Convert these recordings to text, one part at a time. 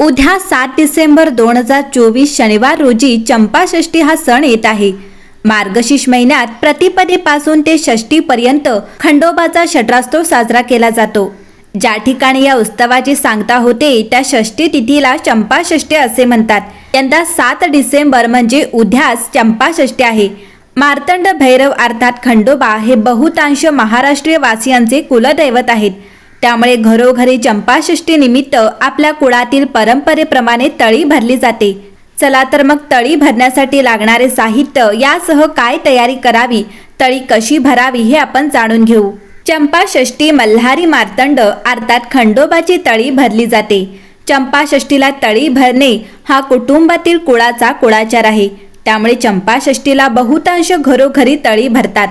उद्या सात डिसेंबर दोन हजार चोवीस शनिवार रोजी चंपाषष्ठी हा सण येत आहे. मार्गशीर्ष महिन्यात प्रतिपदेपासून ते षष्टीपर्यंत खंडोबाचा षट्रास्तव साजरा केला जातो. ज्या ठिकाणी या उत्सवाची सांगता होते त्या षष्टी तिथीला चंपाषष्ठी असे म्हणतात. यंदा सात डिसेंबर म्हणजे उद्याच चंपाषष्ठी आहे. मार्तंड भैरव अर्थात खंडोबा हे बहुतांश महाराष्ट्रीय वासियांचे कुलदैवत आहेत. त्यामुळे घरोघरी चंपाषष्टीनिमित्त आपल्या कुळातील परंपरेप्रमाणे तळी भरली जाते. चला तर मग तळी भरण्यासाठी लागणारे साहित्य यासह काय तयारी करावी तळी कशी भरावी हे आपण जाणून घेऊ. चंपाषष्ठी मल्हारी मार्तंड अर्थात खंडोबाची तळी भरली जाते. चंपाषष्ठीला तळी भरणे हा कुटुंबातील कुळाचा कुळाचार आहे. त्यामुळे चंपाषष्ठीला बहुतांश घरोघरी तळी भरतात.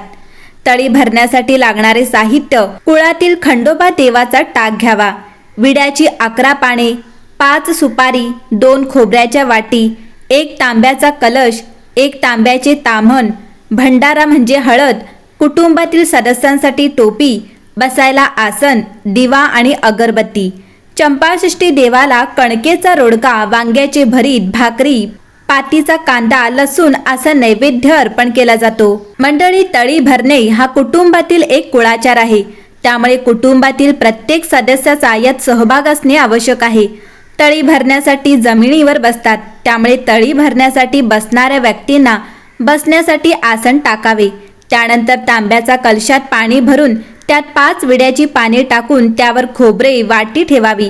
तळी भरण्यासाठी लागणारे साहित्य कुळातील खंडोबा देवाचा टाक घ्यावा. विड्याची अकरा पाने पाच सुपारी दोन खोबऱ्याच्या वाटी एक तांब्याचा कलश एक तांब्याचे ताम्हण भंडारा म्हणजे हळद कुटुंबातील सदस्यांसाठी टोपी बसायला आसन दिवा आणि अगरबत्ती. चंपाषष्ठी देवाला कणकेचा रोडका वांग्याचे भरीत भाकरी पातीचा कांदा लसूण असा नैवेद्य अर्पण केला जातो. मंडळी तळी भरणे हा कुटुंबातील एक कुळाचार आहे. त्यामुळे कुटुंबातील प्रत्येक सदस्याचा यात सहभाग असणे आवश्यक आहे. तळी भरण्यासाठी जमिनीवर बसतात. त्यामुळे तळी भरण्यासाठी बसणाऱ्या व्यक्तींना बसण्यासाठी आसन टाकावे. त्यानंतर तांब्याचा कलशात पाणी भरून त्यात पाच विड्याची पाने टाकून त्यावर खोबरे वाटी ठेवावी.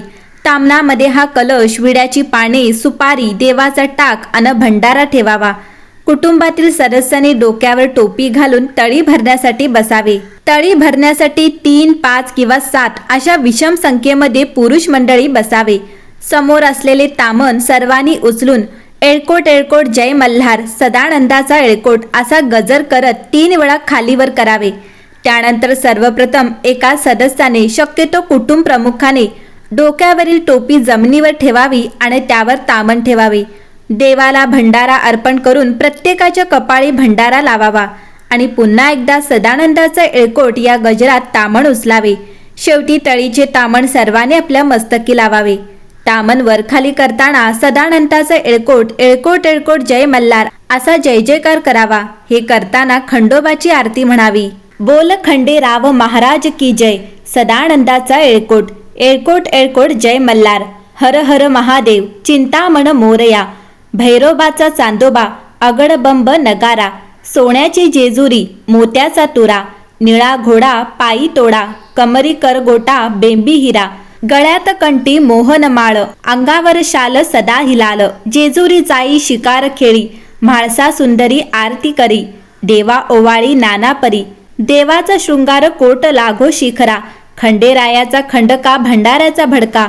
तामणामध्ये हा कलश विड्याची पाने सुपारी देवाचा टाक आणि भंडारा ठेवावा. कुटुंबातील सदस्यांनी डोक्यावर टोपी घालून तळी भरण्यासाठी बसावे. तळी भरण्यासाठी तीन पाच किंवा सात अशा विषम संख्येमध्ये पुरुष मंडळी बसावे. समोर असलेले तामन सर्वांनी उचलून एळकोट एळकोट जय मल्हार सदानंदाचा एळकोट असा गजर करत तीन वेळा खालीवर करावे. त्यानंतर सर्वप्रथम एका सदस्याने शक्यतो कुटुंब प्रमुखाने डोक्यावरील टोपी जमिनीवर ठेवावी आणि त्यावर तामण ठेवावे. देवाला भंडारा अर्पण करून प्रत्येकाच्या कपाळी भंडारा लावावा आणि पुन्हा एकदा सदानंदाचा एळकोट या गजरात तामण उचलावे. शेवटी तळीचे तामण सर्वांनी आपल्या मस्तकी लावावे. तामण वरखाली करताना सदानंदाचा एळकोट एळकोट एळकोट जय मल्हार असा जय जयकार करावा. हे करताना खंडोबाची आरती म्हणावी. बोल खंडे राव महाराज की जय. सदानंदाचा एळकोट एळकोट एळकोट जय मल्हार. हर हर महादेव चिंतामण मोरया. भैरोबाचा चांदोबा अगडबंब नगारा. सोन्याची जेजुरी मोत्याचा तुरा. निळा घोडा पायी तोडा. कमरी करगोटा बेंबी हिरा. गळ्यात कंटी मोहन माळ. अंगावर शाल सदा हिलाल. जेजुरी जाई शिकार खेळी. म्हाळसा सुंदरी आरती करी. देवा ओवाळी नाना परी. देवाचा शृंगार कोट लागो शिखरा. खंडेरायाचा खंडका भंडाऱ्याचा भडका?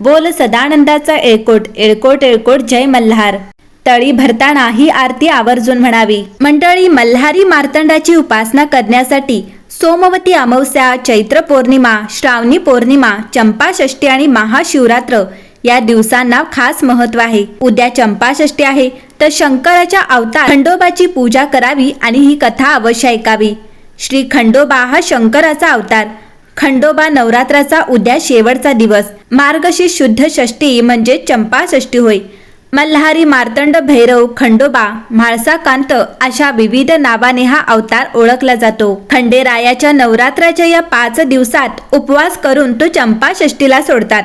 बोल सदानंदाचा एळकोट एळकोट एळकोट जय मल्हार. तळी भरताना ही आरती आवर्जून म्हणावी. मंडळी मल्हारी मार्तंडाची उपासना करण्यासाठी सोमवती अमावस्या चैत्र पौर्णिमा श्रावणी पौर्णिमा चंपाषष्ठी आणि महाशिवरात्र या दिवसांना खास महत्त्व आहे. उद्या चंपाषष्ठी आहे तर शंकराच्या अवतार खंडोबाची पूजा करावी आणि ही कथा अवश्य ऐकावी. श्री खंडोबा हा शंकराचा अवतार. खंडोबा नवरात्राचा उद्या शेवटचा दिवस. मार्गशीर्ष शुद्ध षष्ठी म्हणजे चंपाषष्ठी होय. मल्हारी मार्तंड भैरव खंडोबा म्हाळसाकांत अशा विविध नावाने हा अवतार ओळखला जातो. खंडेरायाच्या नवरात्राच्या या पाच दिवसात उपवास करून तो चंपाषष्टीला सोडतात.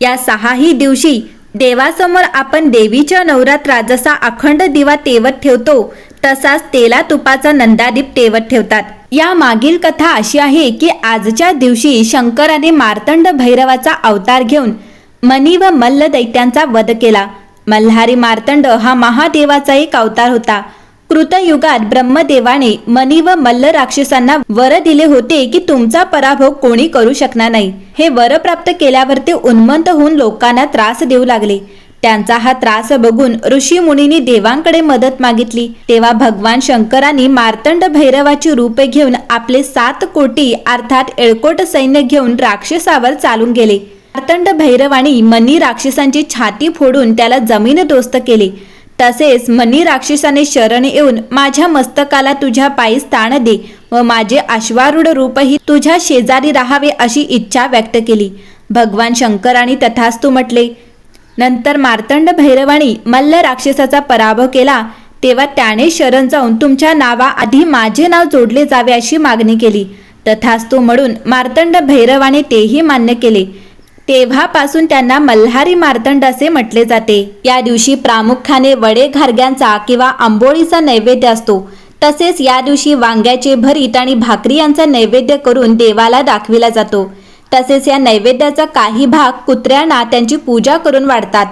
या सहाही दिवशी देवासमोर आपण देवीच्या नवरात्रात जसा अखंड दिवा तेवत ठेवतो तसाच तेला तुपाचा नंदादीप तेवत ठेवतात. या मागील कथा अशी आहे की आजच्या दिवशी शंकराने मार्तंड भैरवाचा अवतार घेऊन मनी व मल्ल दैत्यांचा वध केला. मल्हारी मार्तंड हा महादेवाचा एक अवतार होता. कृतयुगात ब्रह्मदेवाने मनी व मल्ल राक्षसांना वर दिले होते की तुमचा पराभव कोणी करू शकणार नाही. हे वर प्राप्त केल्यावर ते उन्मंत होऊन लोकांना त्रास देऊ लागले. त्यांचा हा त्रास बघून ऋषी मुनींनी देवांकडे मदत मागितली. तेव्हा भगवान शंकरांनी मार्तंड भैरवाची रूपे घेऊन आपले सात कोटी अर्थात एळकोट सैन्य घेऊन राक्षसावर चालून गेले. मार्तंड भैरवानी मनी राक्षसांची छाती फोडून त्याला जमीन दोस्त केले. तसेच मनी राक्षसाने शरण येऊन माझ्या मस्तकाला तुझ्या पायी स्थान दे व माझे अश्वारूढ रूपही तुझ्या शेजारी राहावे अशी इच्छा व्यक्त केली. भगवान शंकराने तथास्तू म्हटले नंतर मार्तंड भैरवानी मल्ल राक्षसाचा पराभव केला तेव्हा त्याने शरण जाऊन तुमच्या नावाआधी माझे नाव जोडले जावे अशी मागणी केली. तथास्तु म्हणून मार्तंड भैरवाने तेही मान्य केले. तेव्हापासून त्यांना मल्हारी मार्तंड असे म्हटले जाते. या दिवशी प्रामुख्याने वडे घारग्यांचा किंवा आंबोळीचा नैवेद्य असतो. तसेच या दिवशी वांग्याचे भरीत आणि भाकरी यांचा नैवेद्य करून देवाला दाखविला जातो. तसेच या नैवेद्याचा काही भाग कुत्र्यांना त्यांची पूजा करून वाढतात.